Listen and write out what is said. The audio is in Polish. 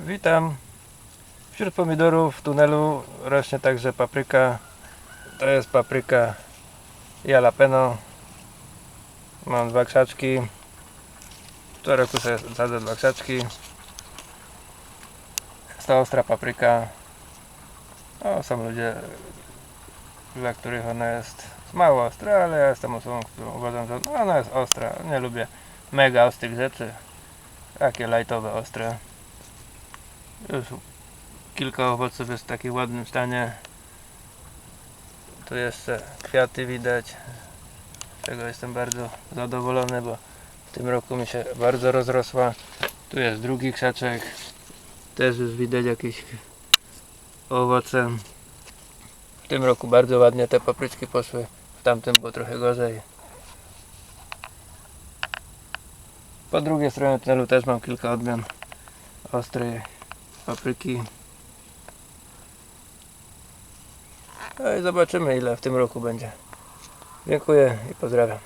Witam. Wśród pomidorów w tunelu rośnie także papryka. To jest papryka jalapeno. Mam dwa krzaczki. Co roku sobie sadzę dwa krzaczki. Jest to ostra papryka. No, są ludzie, dla których ona jest mało ostra, ale ja jestem osobą, którą uważam, że ona jest ostra. Nie lubię mega ostrych rzeczy. Takie lightowe, ostre. Już kilka owoców jest w takim ładnym stanie. Tu jeszcze kwiaty widać. Z czego jestem bardzo zadowolony, bo w tym roku mi się bardzo rozrosła. Tu jest drugi krzaczek. Też już widać jakieś owoce. W tym roku bardzo ładnie te papryczki poszły. W tamtym było trochę gorzej. Po drugiej stronie tunelu też mam kilka odmian ostrej papryki. No i zobaczymy ile w tym roku będzie. Dziękuję i pozdrawiam.